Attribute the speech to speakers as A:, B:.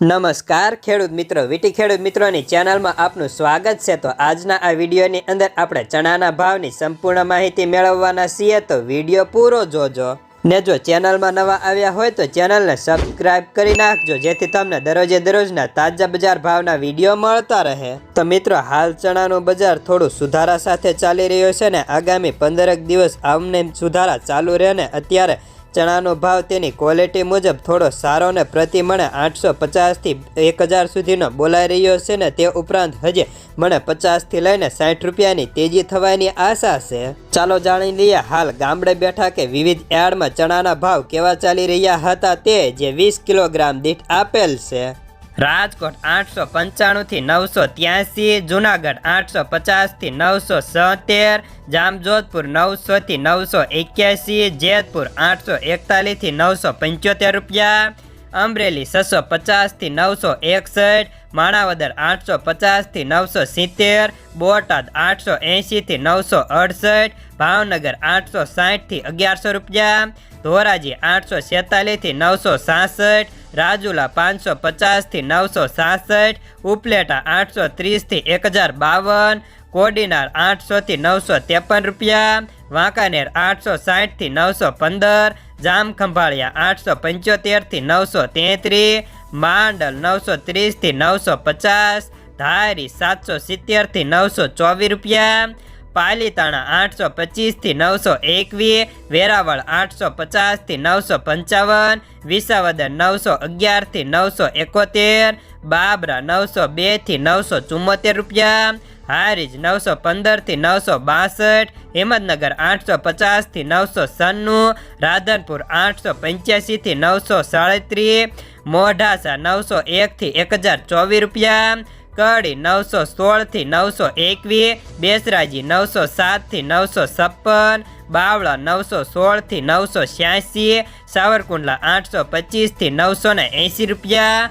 A: નમસ્કાર, ખેડૂત મિત્રો. વીટી ખેડૂત મિત્રોની ચેનલમાં આપનું સ્વાગત છે. તો આજના આ વિડીયોની અંદર આપણે ચણાના ભાવની સંપૂર્ણ માહિતી મેળવવાના છીએ. તો વીડિયો પૂરો જોજો. ને જો ચેનલમાં નવા આવ્યા હોય તો ચેનલને સબસ્ક્રાઇબ કરી નાખજો, જેથી તમને દરરોજે દરરોજના તાજા બજાર ભાવના વીડિયો મળતા રહે. તો મિત્રો, હાલ ચણાનું બજાર થોડું સુધારા સાથે ચાલી રહ્યો છે ને આગામી પંદરક દિવસ આમને સુધારા ચાલુ રહે ને અત્યારે ચણાનો ભાવ તેની ક્વોલિટી મુજબ થોડો સારો ને પ્રતિ મણે આઠસો પચાસથી એક હજાર સુધીનો બોલાઈ રહ્યો છે ને તે ઉપરાંત હજી મને પચાસથી લઈને સાઠ રૂપિયાની તેજી થવાની આશા છે. ચાલો જાણી લઈએ હાલ ગામડે બેઠા કે વિવિધ યાર્ડમાં ચણાના ભાવ કેવા ચાલી રહ્યા હતા તે જે વીસ કિલોગ્રામ દીઠ આપેલ છે. રાજકોટ આઠસો પંચાણુંથી નવસો ત્યાસી, જુનાગઢ આઠસો પચાસથી નવસો સત્તેર જામજોધપુર નવસોથી નવસો એક્યાસી, જેતપુર આઠસો એકતાલીસથી નવસો પંચોતેર રૂપિયા, અમરેલી છસો પચાસથી નવસો એકસઠ, માણાવદર આઠસો પચાસથી નવસો સિત્તેર, બોટાદ આઠસો એંશીથી નવસો અડસઠ, ભાવનગર આઠસો સાઠથી અગિયારસો રૂપિયા, ધોરાજી આઠસો છેતાલીસથી નવસો સાસઠ રાજુલા પાંચસો પચાસથી નવસો સાસઠ ઉપલેટા આઠસો ત્રીસથી એક હજાર બાવન કોડીનાર આઠસોથી નવસો ત્રેપન રૂપિયા, વાંકાનેર આઠસો સાઠથી નવસો પંદર જામખંભાળિયા આઠસો પંચોતેરથી નવસો તેત્રીસ માંડલ નવસો ત્રીસથી નવસો પચાસ ધારી સાતસો સિત્તેરથી નવસો ચોવીસ રૂપિયા પાલીતાણા આઠસો પચીસથી નવસો એકવીસ, વેરાવળ આઠસો પચાસથી નવસો પંચાવન, વિસાવદર નવસો અગિયારથી નવસો એકોતેર, બાબરા નવસો બેથી નવસો ચુમ્મોતેર રૂપિયા, હારીજ નવસો પંદરથી નવસો બાસઠ, હિંમતનગર આઠસો પચાસથી નવસો સન્નું રાધનપુર આઠસો પંચ્યાસીથી નવસો સાડત્રીસ, મોઢાસા નવસો એકથી એક હજાર ચોવીસ રૂપિયા કડી નવસો સોળથી નવસો એકવીસ, બેસરાજી નવસો સાતથી નવસો છપ્પન, બાવળા નવસો સોળથી નવસો છ્યાસી, સાવરકુંડલા આઠસો પચીસથી નવસો ને એંસી રૂપિયા.